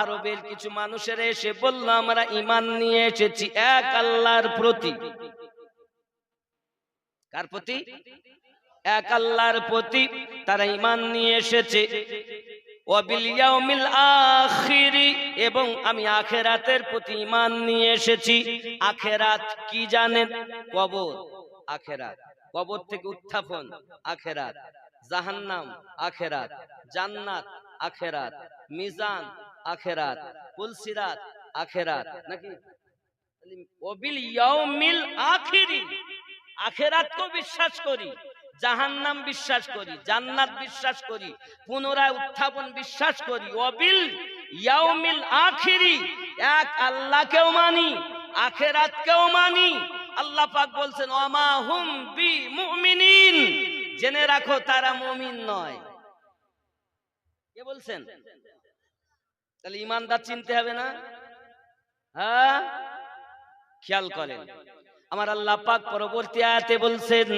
আরবের কিছু মানুষের এসে বলল, আমরা ইমান নিয়ে এসেছি এক আল্লাহর প্রতি। কার প্রতি? এক আল্লাহর প্রতি তারা ইমান নিয়ে এসেছে। এবং আমি আখেরাতের প্রতি ইমান নিয়ে এসেছি। আখেরাত কি জানেন? কবর, আখেরাত। কবর থেকে উত্থাপন, আখেরাত। জাহান্নাম, আখেরাত। জান্নাত, আখেরাত। মিজান আখেরাত পুলসিরাত আখেরাত, নাকি? ওবিল ইয়াউমিল আখিরি আখেরাতকেও বিশ্বাস করি, জাহান্নাম বিশ্বাস করি, জান্নাত বিশ্বাস করি, পুনরায় উত্থাপন বিশ্বাস করি অবিল ইয়াউমিল আখিরি, এক আল্লাহকেও মানি, আখেরাতকেও মানি। আল্লাহ পাক বলছেন ওমা হুম বি মুমিনিন জেনে রাখো তারা মুমিন নয়। কে বলছেন? তাহলে ইমানদার চিনতে হবে না হ্যাঁ খেয়াল করেন আমার আল্লাহ পাক পরবর্তী আয়াতে বলছেন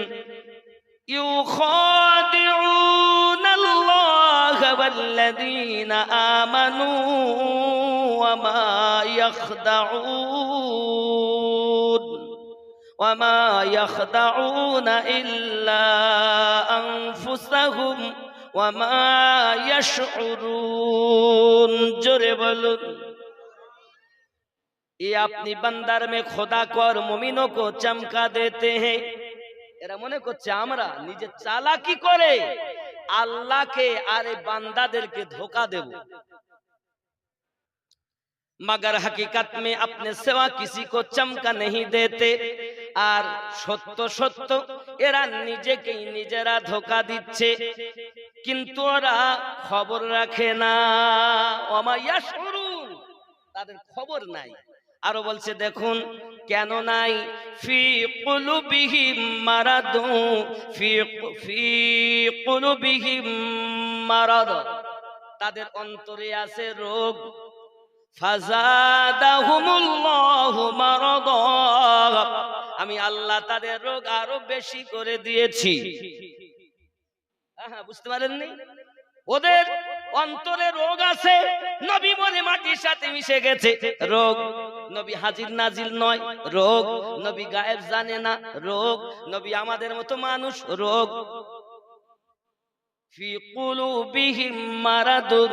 يخادعون الله والذين آمنوا وما يخدعون وما يخدعون إلا أنفسهم জোরে বলুন। ये अपनी बंदर में खुदा को और मुमिनों को चमका এরা মনে করছে আমরা নিজে চালাকি করে, আল্লাহকে আরে বান্দাদেরকে ধোকা দেব। मगर हकीकत में अपने सिवा किसी को चमका नहीं देते আর সত্য সত্য এরা নিজেকেই নিজেরা ধোকা দিচ্ছে কিন্তু ওরা খবর রাখে না অমাইয়া শুরুন তাদের খবর নাই আরো বলছে দেখুন কেন নাই ফি কুলুবিহিম মারাদু ফি ফি কুলুবিহিম মারাদ তাদের অন্তরে আছে রোগ ফাজাদাহুমুল্লাহু মারাদা আমি আল্লাহ তাদের রোগ আরও বেশি করে দিয়েছি। বুঝতে পারেননি? ওদের অন্তরে রোগ আছে, নবী বলে মাটির সাথে মিশে গেছে। রোগ, নবী হাজির নাজিল নয়, রোগ, নবী গায়েব জানে না, রোগ, নবী আমাদের মতো মানুষ, রোগ। ফি কুলুবিহিম মারাদুন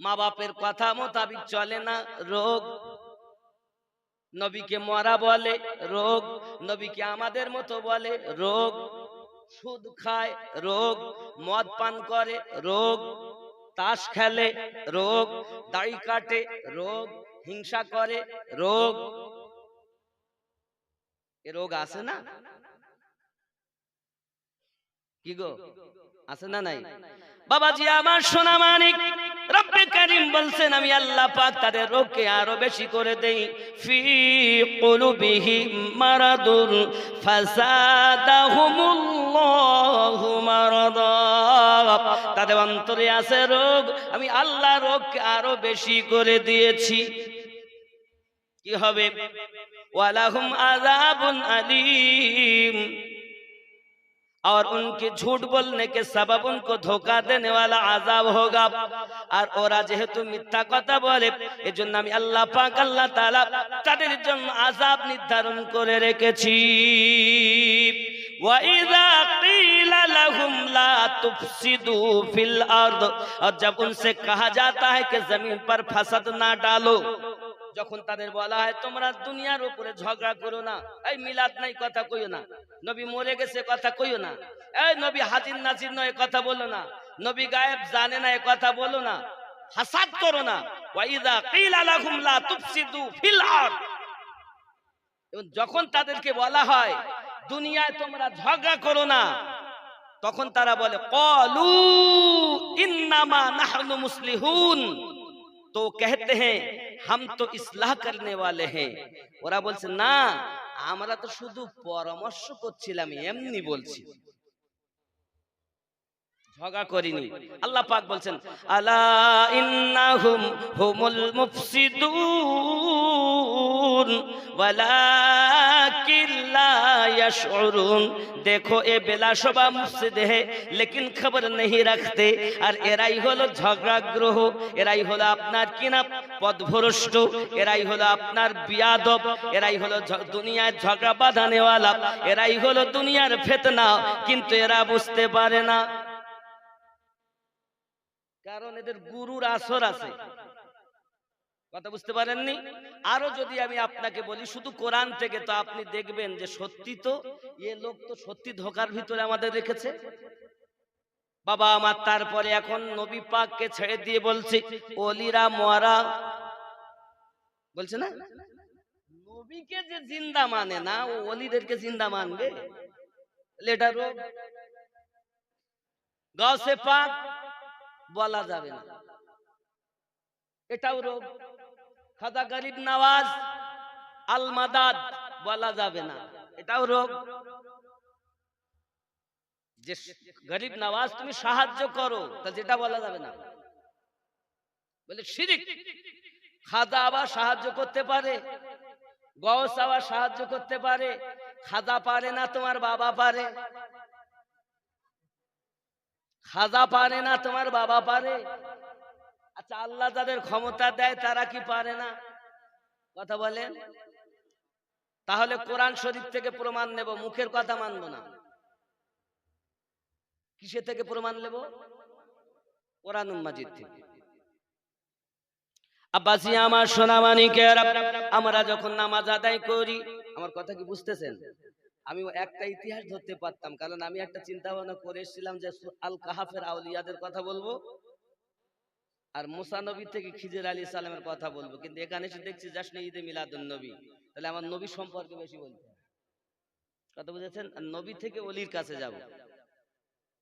মা বাপের কথা মোতাবিক চলে না, রোগ। নবীকে মরা বলে, রোগ। নবীকে আমাদের মতো বলে, রোগ। সুদ খায়, রোগ। মদ পান করে, রোগ। তাস খেলে, রোগ। দাড়ি কাটে, রোগ। হিংসা করে, রোগ। এ রোগ আছে না? কি গো? আছে না নাই? বাবাজি, আমার সোনা মানিক, রব্বে কারিম বলছেন, আমি আল্লাহ পাক তাদের রোগকে আরও বেশি করে দেই। ফি কুলুবিহিম মারাদুন ফাসাদাহুমুল্লাহু মারাদা। তাদের অন্তরে আছে রোগ, আমি আল্লাহ রোগকে আরও বেশি করে দিয়েছি। কি হবে? ওয়ালাহুম আযাবুন আলীম। और उनके झूठ बोलने के सबब उनको धोखा देने वाला आजाब होगा আর ওরা যেহেতু মিথ্যা কথা বলে এজন্য আমি আল্লাহ পাক আল্লাহ তাআলা তাদের জন্য আযাব নির্ধারণ করে রেখেছি وَإِذَا قِيلَ لَهُمْ لَا تُفْسِدُوا فِي الْأَرْضِ और जब उनसे कहा जाता है कि जमीन पर फसद ना डालो যখন তাদের বলা হয় তোমরা দুনিয়ার উপরে ঝগড়া করো না এই মিলাদ নাই কথা কইও না নবী মরে গেছে কথা কইও না এই নবী হাজির নাজির নয় কথা বলো না নবী গায়েব জানে না এ কথা বলো না হাসাদ করো না ওয়াইদা কিলা লাহুম লা তুফসিদু ফিল আরদ এবং যখন তাদেরকে বলা হয় দুনিয়ায় তোমরা ঝগড়া করো না তখন তারা বলে কলু ইন্নামা নাহনু মুসলিহুন तो कहते हैं হাম তো ইসলাহ করনে ওয়ালে হ্যাঁ ওরা বলছে, না, আমরা তো শুধু পরামর্শ করছিলাম, এমনি বলছি। ঝগা করিনি। আল্লাহ পাক বলছেন, আলা ইন্নাহুম হুমুল মুফসিদুন। দেখো, এ বেলা বেলাসবা মসজিদে লেকিন খবর নেই রাখতে। আর এরাই হলো ঝগড়া গ্রহ এরাই হলো আপনার কিনা পদভ্রষ্ট, এরাই হলো আপনার বিয়াদব, এরাই হলো দুনিয়ায় ঝগড়া বাধা এরাই হলো দুনিয়ার ফেতনা, কিন্তু এরা বুঝতে পারে না। কারণ এদের গুরুর আসর আছে। কথা বুঝতে পারেননি? আরও যদি আমি আপনাকে বলি, শুধু কোরআন থেকে তো আপনি দেখবেন যে সত্যি তো, এ লোক তো সত্যি ধোকার ভিতরে আমাদের রেখেছে। বাবা আমার, তারপরে এখন নবী পাককে ছেড়ে দিয়ে বলছি অলিরা মরা। বলছে না? নবীকে যে জিন্দা মানে না, ও অলিদেরকে জিন্দা মানবে? লেটার গাছে পাক, বলা যাবে না। এটাও রোগ খাদা গরিব নওয়াজ আল মাদাদ বলা যাবে না। এটাও রোগ যে গরিব নওয়াজ তুমি সাহায্য করো, তা যেটা বলা যাবে না। বলে শিরিক খাদা আবার সাহায্য করতে পারে গস আবার সাহায্য করতে পারে খাদা পারে না তোমার বাবা পারে, খাজা পারে না তোমার বাবা পারে আচ্ছা আল্লাহ যাদের ক্ষমতা দেয় তারা কি পারে না? কথা বলেন। তাহলে কোরআন শরীফ থেকে প্রমাণ নেব, মুখের কথা মানবো না। কিসে থেকে প্রমাণ নেব? কোরআন মাজিদ থেকে। আব্বাসি, আমার সোনামানিকের, আমরা যখন নামাজ আদায় করি, আমার কথা কি বুঝতেছেন? আমি একটা ইতিহাস ধরতে পারতাম, কারণ আমি একটা চিন্তা ভাবনা করে এসেছিলাম যে আল কাহাফের আউলিয়াদের কথা বলব। আর মুসা নবী থেকে খিজির আলী সালামের কথা বলব, কিন্তু এখানে এসে দেখছি না ঈদে মিলাদুল নবী। তাহলে আমার নবী সম্পর্কে বেশি বলতে। কথা বুঝেছেন? নবী থেকে অলির কাছে যাব।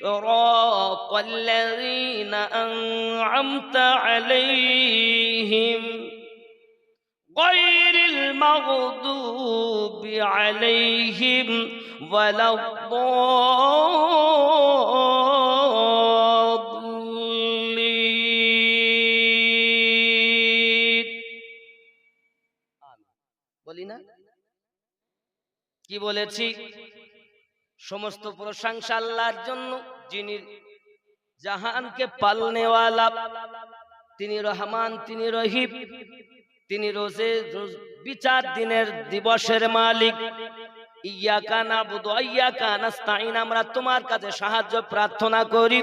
صراط الذين أنعمت عليهم غير المغضوب عليهم ولا الضالين বলি না কি বলেছি সমস্ত প্রশংসা আল্লাহর জন্য, যিনি জাহানকে পালনেওয়ালা। তিনি রহমান, তিনি রহিব তিনি রোজে বিচার দিনের দিবসের মালিক। আমরা তোমার কাছে সাহায্য, প্রার্থনা করি।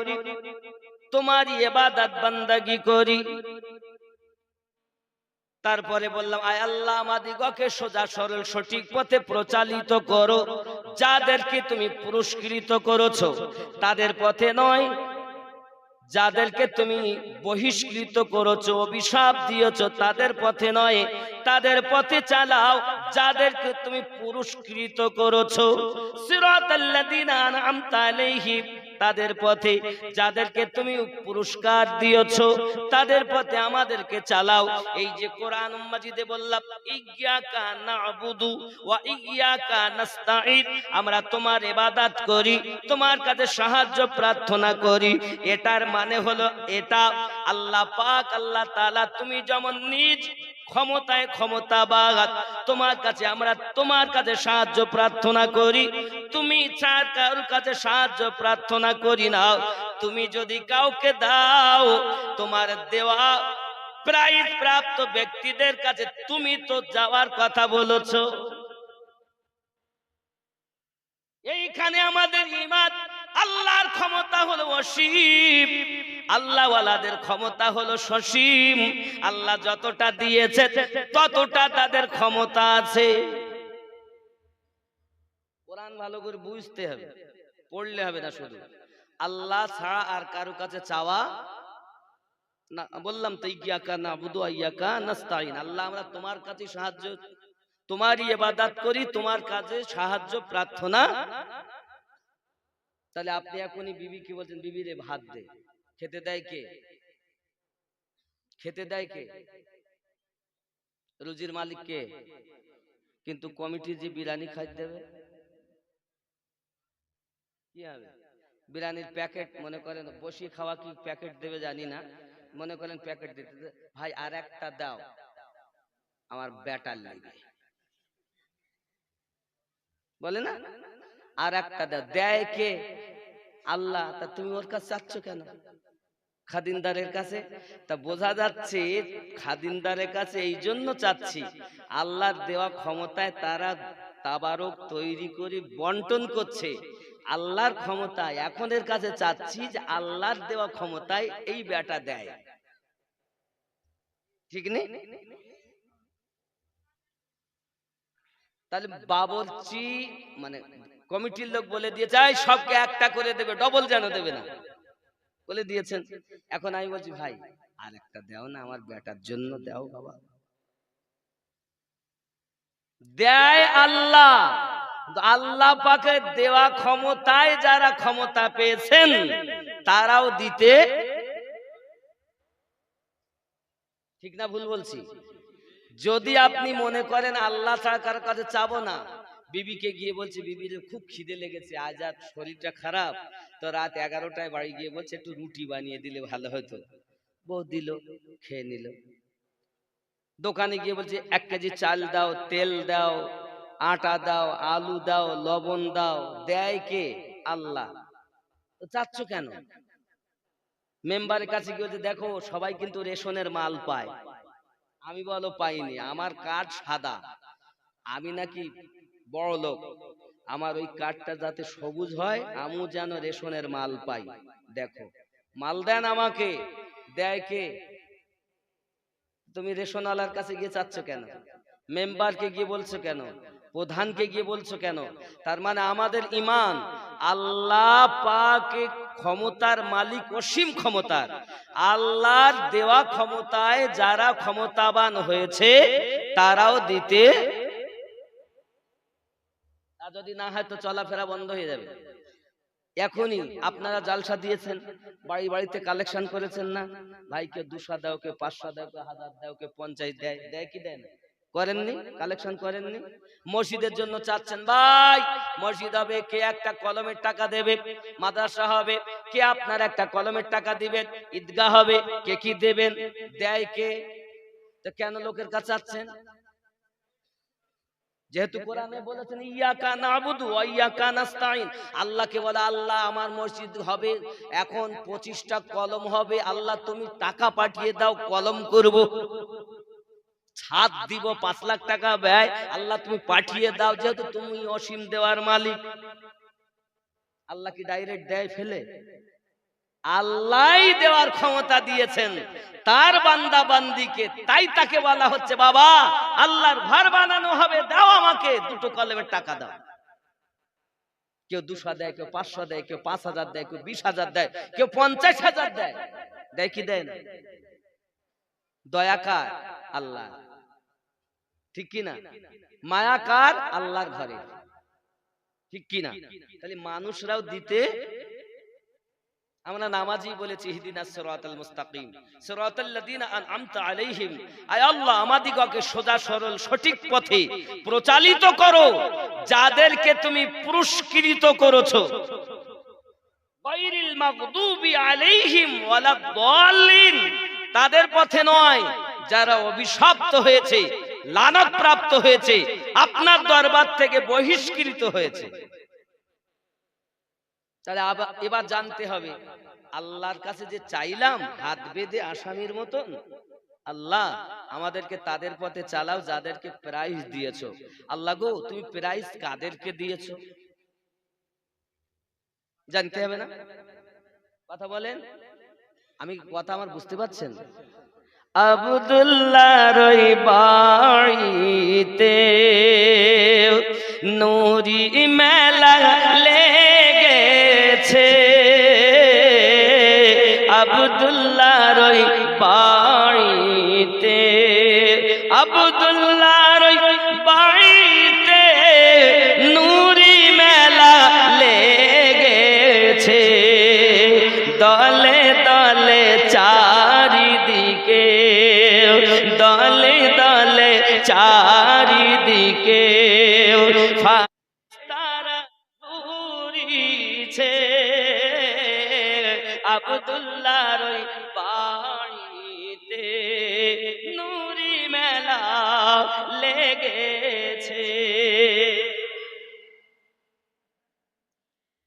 তোমার বান্দাগি করি। তারপরে বললাম, আয় আল্লাহ আমাদিগকে সোজা সরল সঠিক পথে প্রচালিত করো। যাদেরকে তুমি পুরস্কৃত করেছ, তাদের পথে নয়। যাদেরকে তুমি বহিষ্কৃত করেছ, অভিশাপ দিয়েছ, তাদের পথে নয়। তাদের পথে চালাও যাদেরকে তুমি পুরস্কৃত করেছ। সিরাতাল্লাযীনা আনআমতা আলাইহিম। তাদের পথে, যাদেরকে তুমি পুরস্কার দিয়েছ, তাদের পথে আমাদেরকে চালাও। এই যে কোরআন মাজিদে বললাম, ইয়্যাকা না'বুদু ওয়া ইয়্যাকা নাস্তাঈন আমরা তোমার ইবাদত করি, তোমার কাছে সাহায্য প্রার্থনা করি। এটার মানে হলো এটা, আল্লাহ পাক, আল্লাহ তাআলা তুমি যেমন নিজ ক্ষমতায় ক্ষমতা বাগাত তোমার কাছে আমরা তোমার কাছে সাহায্য প্রার্থনা করি। তুমি চার কারোর কাছে সাহায্য প্রার্থনা করি না। তুমি যদি কাউকে দাও, তোমার দেওয়া প্রাইজ প্রাপ্ত ব্যক্তিদের কাছে তুমি তো যাওয়ার কথা বলেছ। এইখানে আমাদের ইমান আল্লাহর ক্ষমতা হলো অসীম। আল্লাহওয়ালাদের ক্ষমতা হলো সসীম। আল্লাহ যতটা দিয়েছে, ততটা তাদের ক্ষমতা আছে। কোরআন ভালো করে বুঝতে হবে, পড়লে হবে না শুধু। আল্লাহ ছাড়া আর কারও কাছে চাওয়া না। বললাম তো, ইয়াকা না বুধু ইয়াকা নাস্তাইন আল্লাহ আমরা তোমার কাছে সাহায্য, তোমারই ইবাদত করি, তোমার কাছে সাহায্য, প্রার্থনা তাহলে আপনি এখনই বিবি কি বলছেন? বিবি রে ভাত দে। খেতে দেয় কে? খেতে দেয় কে? রুজির মালিক কে? কিন্তু কমিটি যে বিরিয়ানি খাইতে দেবে? কি হবে? বিরিয়ানির প্যাকেট, মনে করেন বসিয়ে খাওয়া কি প্যাকেট দেবে জানি না। মনে করেন প্যাকেট দিতে ভাই, আর একটা দাও। আমার ব্যাটার লাগে। বলে না? আর একটা দেয় কে? আল্লাহ, তা তুমি ওর কাছে চাচ্ছ কেন? খাদিনদারের কাছে? তা বোঝা যাচ্ছে, খাদিনদারের কাছে এই জন্য চাচ্ছি। আল্লাহর দেওয়া ক্ষমতায় তারা তাবারক তৈরি করে বন্টন করছে। আল্লাহর ক্ষমতায় এখনের কাছে চাচ্ছি যে আল্লাহর দেওয়া ক্ষমতায় এই বেটা দেয়। ঠিক নেই? তাহলে বাবরচি মানে কমিটির লোক বলে দিয়ে যায় সবকে একটা করে দেবে ডবল যেন দেবে না। বলে দিয়েছেন। এখন আমি বলছি, ভাই আর একটা দাও না, আমার বেটার জন্য দাও বাবা। দেয় আল্লাহ আল্লাহ পাকে দেওয়া ক্ষমতায় যারা ক্ষমতা পেয়েছেন, তারাও দিতে ঠিক না, ভুল বলছি। যদি আপনি মনে করেন আল্লাহ ছাড়া কারও কাছে চাবো না বিবিকে গিয়ে বলছে বিবির খুব খিদে লেগেছে আজ আর শরীরটা খারাপ। তো রাত এগারোটায় বাড়ি গিয়ে বলছে একটু রুটি বানিয়ে দিলে ভালো হতো। বউ দিল খেয়ে নিল। দোকানে গিয়ে বলছে এক কেজি চাল দাও তেল দাও আটা দাও আলু দাও লবণ দাও দেয় কে? আল্লাহ। তো চাচ্ছ কেন? মেম্বারের কাছে গিয়ে বলছে দেখো সবাই কিন্তু রেশনের মাল পায়। আমি বলো পাইনি, আমার কার্ড সাদা। আমি নাকি বড় লোক। আমার ওই কার্ডটা যাতে সবুজ হয়, আমিও যেন রেশনের মাল পাই। দেখো, মাল দেন আমাকে। দেয় কে? তুমি রেশনওয়ালার কাছে গিয়ে চাচ্ছ কেন? মেম্বারকে গিয়ে বলছো কেন? প্রধানকে গিয়ে বলছো কেন? তার মানে আমাদের ইমান আল্লাহ পাকে ক্ষমতার মালিক অসীম ক্ষমতার। আল্লাহর দেওয়া ক্ষমতায় যারা ক্ষমতাবান হয়েছে, তারাও দিতে যদি না হয় তো চলাফেরা বন্ধ হয়ে যাবে। এখনই আপনারা জালসা দিয়েছেন, বাড়ি বাড়িতে কালেকশন করেছেন না? ভাইকে দুশো দাও কে পাঁচশো দাও কে হাজার দাও কে পঞ্চায়েত দেয় দেয় কি দেয় না? করেননি কালেকশন করেননি। মসজিদের জন্য চাচ্ছেন ভাই মসজিদ হবে কে একটা কলমের টাকা দেবে? মাদ্রাসা হবে কে আপনার একটা কলমের টাকা দিবেন? ঈদগাহ হবে কে কি দেবেন? দেয় কে? তো কেন লোকের কাছে চাচ্ছেন? যেহেতু কোরআনে বলেছেন ইয়াকা নাবুদু ওয়া ইয়াকা নাস্তাইন আল্লাহকে বলে আল্লাহ আমার মসজিদ হবে এখন পঁচিশটা কলম হবে। আল্লাহ তুমি টাকা পাঠিয়ে দাও কলম করব। ছাদ দিব, পাঁচ লাখ টাকা ব্যয়। আল্লাহ, তুমি পাঠিয়ে দাও, যেহেতু তুমি অসীম দেওয়ার মালিক। আল্লাহ কি ডাইরেক্ট দেয় ফেলে? আল্লাহ দেওয়ার ক্ষমতা দিয়েছেন। তার বান্দা বান্দিকে, তাই তাকে বলা হচ্ছে, বাবা, আল্লাহর ঘর বানানো হবে, দাও আমাকে, দুটো কলমের টাকা দাও। কেউ দুশো দেয়, কেউ পাঁচশো দেয়, কেউ পাঁচ হাজার দেয়, কেউ বিশ হাজার দেয়, কেউ পঞ্চাশ হাজার দেয়। দেয় কি দেয় না? দয়াকার আল্লাহ। ঠিক কি না? মায়াকার আল্লাহর ঘরে। ঠিক কি না? তাহলে মানুষরাও দিতে, আমরা নামাজি বলেছি ইহদিনাস সিরাতাল মুস্তাকিম। সিরাতাল লাযিনা আনআমতা আলাইহিম। আয় আল্লাহ, আমাদিগকে সোজা, সরল, সঠিক পথে প্রচালিত করো, যাদেরকে তুমি পুরস্কৃত করেছ। গায়রিল মাগদুবি আলাইহিম ওয়ালাদ দাল্লিন তাদের পথে নয়, যারা অভিশপ্ত হয়েছে লানত প্রাপ্ত হয়েছে, আপনার দরবার থেকে বহিষ্কৃত হয়েছে। তাহলে এবার জানতে হবে, আল্লাহর কাছে যে চাইলাম, হাত বেঁধে আসামির মতন, আল্লাহ আমাদেরকে তাদের পথে চালাও, যাদেরকে প্রাইজ দিয়েছ। আল্লাহ গো, তুমি প্রাইজ কাদেরকে দিয়েছ? জানতে হবে না? কথা বলেন? আমি কথা আমার বুঝতে পারছেন? আবদুল্লাহ রই বাড়িতে নুরি মেলা লেগেছে। আবদুল্লাহ রই বাড়িতে আবদুল্লাহ রই বাড়িতে নুরি মেলা লেগেছে। দলে দলে চারিদিকে তারা ঘুরিছে। আবদুল্লাহর ওই বাড়িতে নুরি মেলা লেগেছে।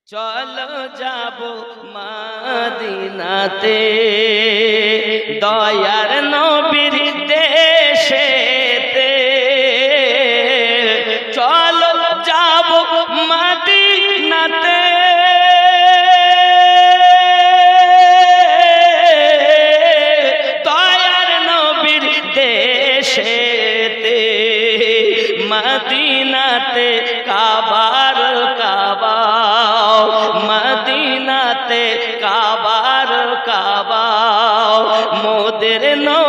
চলো যাব মাদিনাতে দয়ার নবীর মদিনাতে কাবার কাবা মদিনাতে কাবার কাবা মোদের নবী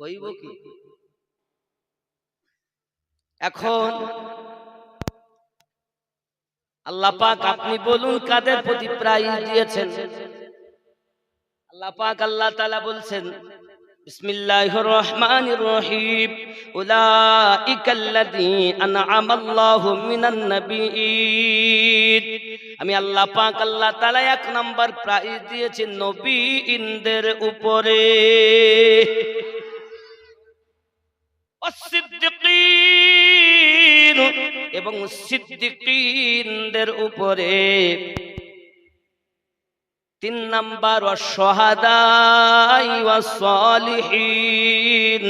কইব কি? এখন আল্লাহ পাক আপনি বলুন কাদের প্রতি প্রাইজ দিয়েছেন? আল্লাহ পাক আল্লাহ তাআলা বলছেন বিসমিল্লাহির রহমানির রহিম। উলাইকাল্লাযী আনআমাল্লাহু মিনান নাবিয়্যিন। আমি আল্লাহ পাক আল্লাহ তাআলা এক নাম্বার প্রাইজ দিয়েছেন নবীনদের উপরে। অসিদ্দিকিন এবং সিদ্দিকিনদের উপরে তিন নাম্বার অসহাদাই সলিহীন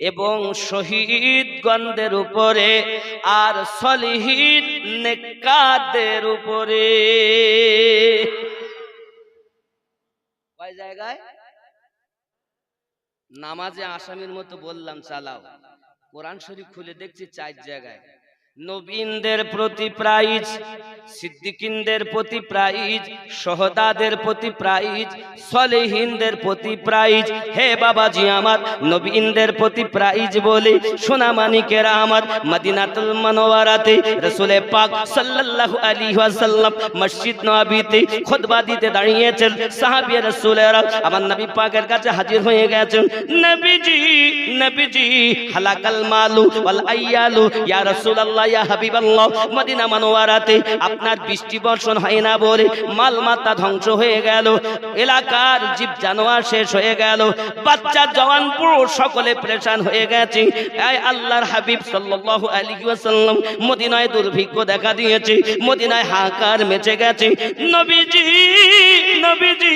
এবং শহীদগণদের উপরে আর সলিহীন নেকাদের উপরে। জায়গায়? নামাজে আসামির মতো বললাম চালাও। কোরআন শরীফ খুলে দেখছি চার জায়গায়। নবীনদের প্রতি প্রাইজ, সিদ্দিকিনদের প্রতি প্রাইজ সহদাদের প্রতি প্রাইজ, সলেহিনদের প্রতি প্রাইজ। হে বাবাজি আমার, নবীনদের প্রতি প্রাইজ বলে সোনা মানিকেরা আমার মদিনাতুল মনোয়ারাতে রসুলে পাক সাল্লাল্লাহু আলাইহি ওয়াসাল্লাম মসজিদ নববীতে খুতবা দিতে দাঁড়িয়েছেন সাহাবী রাসূলেরা। আমার নবী পাকের কাছে হাজির হয়ে গেছেন, নবীজি নবীজি, হালাকাল মালু ওয়াল আইয়ালু, ইয়া রাসূলুল্লাহ ইয়া হাবিবাল্লাহ, মদিনা মনোয়ারাতে। আপনার বৃষ্টি বর্ষণ হয় না বলে মাল মাতা ধ্বংস হয়ে গেল। এলাকার জীব জানোয়ার শেষ হয়ে গেল। বাচ্চা জওয়ান পুরুষ সকলে পরেশান হয়ে গেছে। আল্লাহর হাবিব সাল্লাল্লাহু আলাইহি ওয়াসাল্লাম মদিনায় দুর্ভিক্ষ দেখা দিয়েছে। মদিনায় হাহাকার মেচে গেছে। নবীজি নবীজি,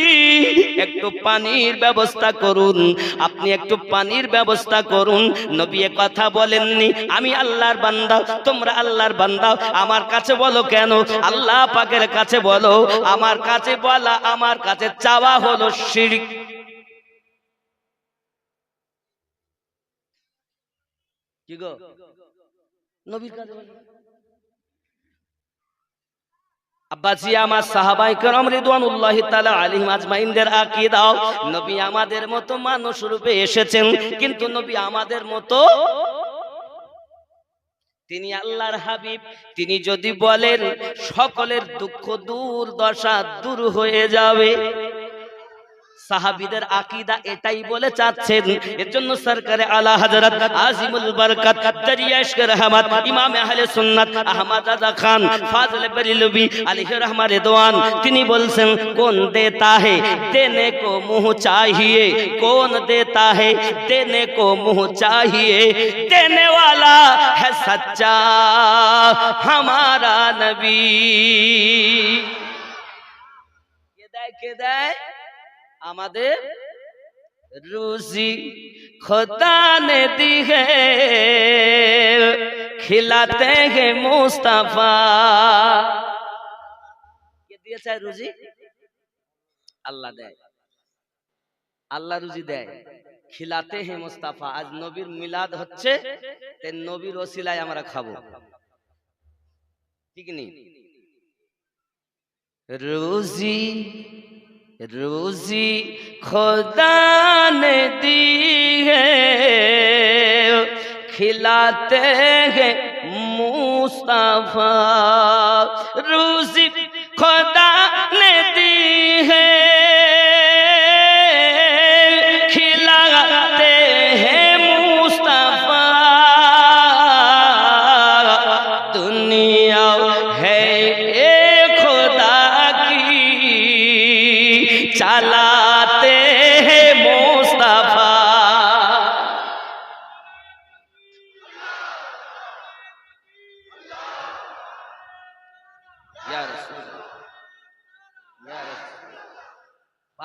একটু পানির ব্যবস্থা করুন। আপনি একটু পানির ব্যবস্থা করুন। নবী কথা বলেননি। আমি আল্লাহর বান্দা তোমরা আল্লাহর বান্দা আমার কাছে বলো কেন আল্লাহ পাকের কাছে বলো আমার কাছে বলা আমার কাছে চাওয়া হলো শিরিক কি গো নবীর কাছে বলো। আব্বাজি আমার সাহাবাই کرام রিদওয়ানুল্লাহ তাআলা আলাইহিম আজমাইনদের আকীদা নবী আমাদের মতো মানুষ রূপে এসেছেন কিন্তু নবী আমাদের মতো তিনি আল্লাহর হাবিব। তিনি যদি বলেন সকলের দুঃখ দূর দশা দূর হয়ে যাবে। সাহাবিদের আকীদা এটাই বলে চাচ্ছেন এর জন্য সরকারে আলা হযরত আজিমুল বরকত দরিয়া ইশক রহমত ইমাম আহলে সুন্নাত আহমদ রাজা খান ফাজল বরেলভী আলাইহি রহমত রিদওয়ান তিনি বলছেন কোন देता है देने को मुंह चाहिए कौन देता है देने को मुंह चाहिए देने वाला है सच्चा हमारा नबी কে দেয় কে দেয় আমাদের রুজি খোদা নে খিলাতে হে মুস্তাফা। কে দিয়েছে রুজি? আল্লাহ দেয়। আল্লাহ রুজি দেয়। খিলাতে হে মুস্তাফা, আজ নবীর মিলাদ হচ্ছে, তে নবীর ওসিলায় আমরা খাব। ঠিক নেই? রুজি रोजी खुदा ने दी है। खिलाते हैं मुस्तफ़ा। रोजी खुदा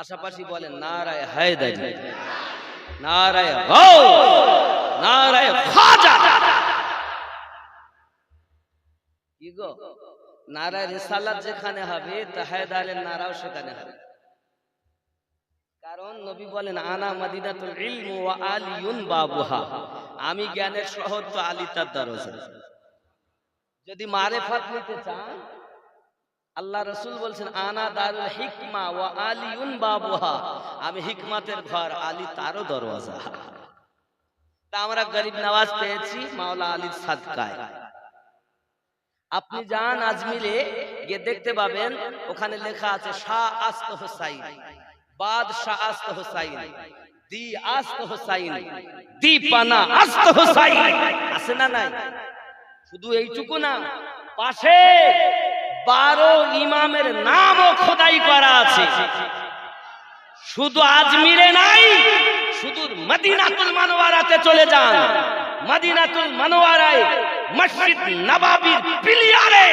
পাশাপাশি বলেন নারায় হায়দারি নারায় নারায় খাজা। কি গো? নারায় রিসালাত যেখানে হবে নারাও সেখানে হবে। কারণ নবী বলেন আনা মদিনাতুল ইলম ওয়া আলিয়ুন বাবুহা। আমি জ্ঞানের শহর তো আলী তার দরজা। যদি মারেফাত নিতে চান আল্লাহ রসুল বলছেন, আনা দারুল হিকমা ওয়া আলিউন বাবুহা। আমি হিকমাতের ঘর, আলী তারও দরওয়াজা। তা আমরা গরিব নওয়াজ পেয়েছি, মাওলা আলীর সাদকায়। আপনি যান আজমিরে, গিয়ে দেখতে পাবেন, ওখানে লেখা আছে, শাহ আস্ত হোসাইন। বাদ শাহ আস্ত হোসাইন। দি আস্ত হোসাইন। দি পানা আস্ত হোসাইন। আছে না নাই? শুধু এইটুকু না? পাশে! বারো ইমামের নামও খোদাই করা আছে। শুধু আজমিরে নাই, শুধু মদিনাতুল মানোয়ারাতে চলে যান। মদিনাতুল মানোয়ারায় মসজিদ নবাবির পিলিয়ারে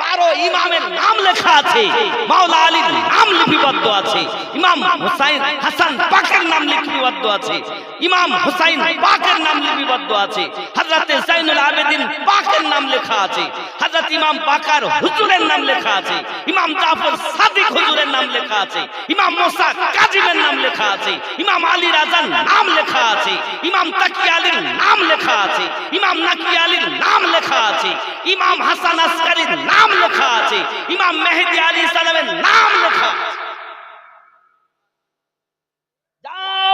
বারো ইমামের নাম লেখা আছে। মাওলা আলীর নাম লিপিবদ্ধ আছে। ইমাম হুসাইন হাসান পাকের নাম লিপিবদ্ধ আছে। ইমাম হুসাইন পাকের নাম লিপিবদ্ধ আছে। হযরতে জাইনুল আবেদিন পাকের নাম লেখা আছে। হযরত ইমাম বাকার হুজুরের নাম লেখা আছে। ইমাম জাফর সাদিক হুজুরের নাম লেখা আছে। ইমাম মুসা কাজিমের নাম লেখা আছে। ইমাম আলী রাজার নাম লেখা আছে। ইমাম তাকি আলীর নাম লেখা আছে। ইমাম নাকি আলীর নাম লেখা আছে। ইমাম হাসান আসকারীর নাম লেখা আছে। ইমাম মেহেদি আলী সালামের নাম লেখা আছে। যাও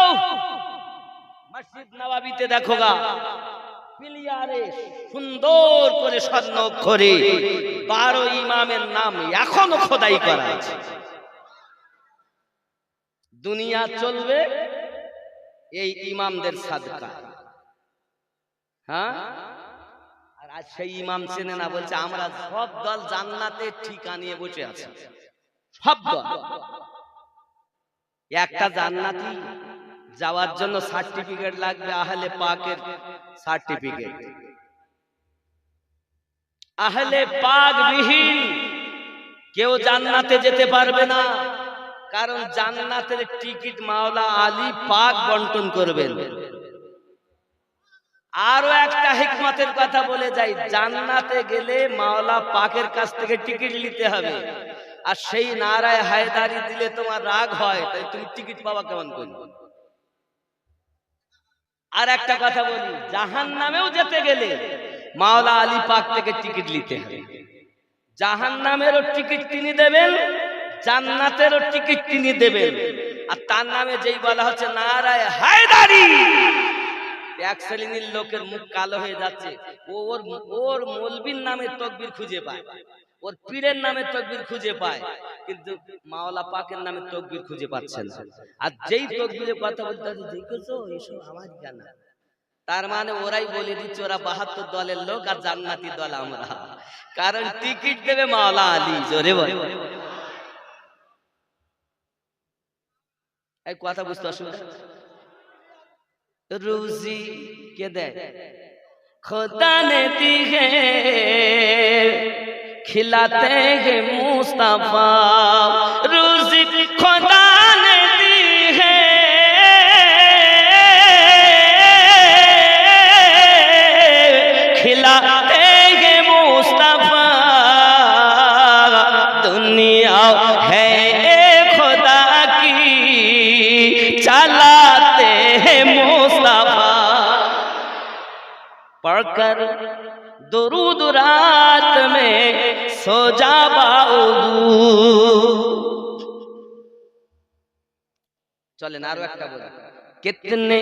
মসজিদ নবাবিতে দেখো গা। পিলিয়ারে সুন্দর করে স্বর্ণ করে বারো ইমামের নাম এখনও খোদাই করা আছে। দুনিয়া চলবে এই ইমামদের সাদকা। হ্যাঁ? আর আজ সেই ইমাম চেনে না, বলছে আমরা সব দল জান্নাতে ঠিকা নিয়ে বসে আছি। সব দল। একটা জান্নাতি যাওয়ার জন্য সার্টিফিকেট লাগবে আহলে পাকের সার্টিফিকেট আহলে পাক বিহীন কেউ জান্নাতে যেতে পারবে না। কারণ জান্নাতের টিকিট মাওলা আলী পাক বন্টন করবেন। আরও একটা হিকমতের কথা বলে যাই জান্নাতে গেলে মাওলা পাকের কাছ থেকে টিকিট নিতে হবে। আর সেই নারায় হায়দারি দিলে তোমার রাগ হয় তাই তুমি টিকিট পাওয়া কেমন করবে আর একটা কথা বলি জাহান নামেও যেতে গেলে মাওলা আলী পাক থেকে টিকিট নিতে হবে। জাহান নামেরও টিকিট তিনি দেবেন, জান্নাতেরও টিকিট তিনি দেবেন। আর তার নামে যেই বলা হচ্ছে, নারায় হায়দারি। এক শ্রেণির লোকের মুখ কালো হয়ে যাচ্ছে ওর ওর মলবির নামে তকবির খুঁজে পায়। ওর পীরের নামে তকবির খুঁজে পায়, কিন্তু মাওলা পাকের নামে তকবির খুঁজে পাচ্ছে না। আর যেই তকবিরের কথা বলতে দেখেছ, এসব আওয়াজ জানা তার মানে ওরাই বলে দিচ্ছে, ওরা বাহাত্তর দলের লোক আর জান্নাতি দল আমরা। কারণ টিকিট দেবে মাওলা আলী, জোরে এই কথা বুঝতে আসো রুজি কে দেয়? খোদা নে দিয়ে खिलाते हैं मुस्तफा रोजी चले ना একটা বলি कितने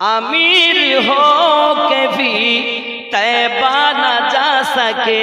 अमीर हो के भी तैबा न जा सके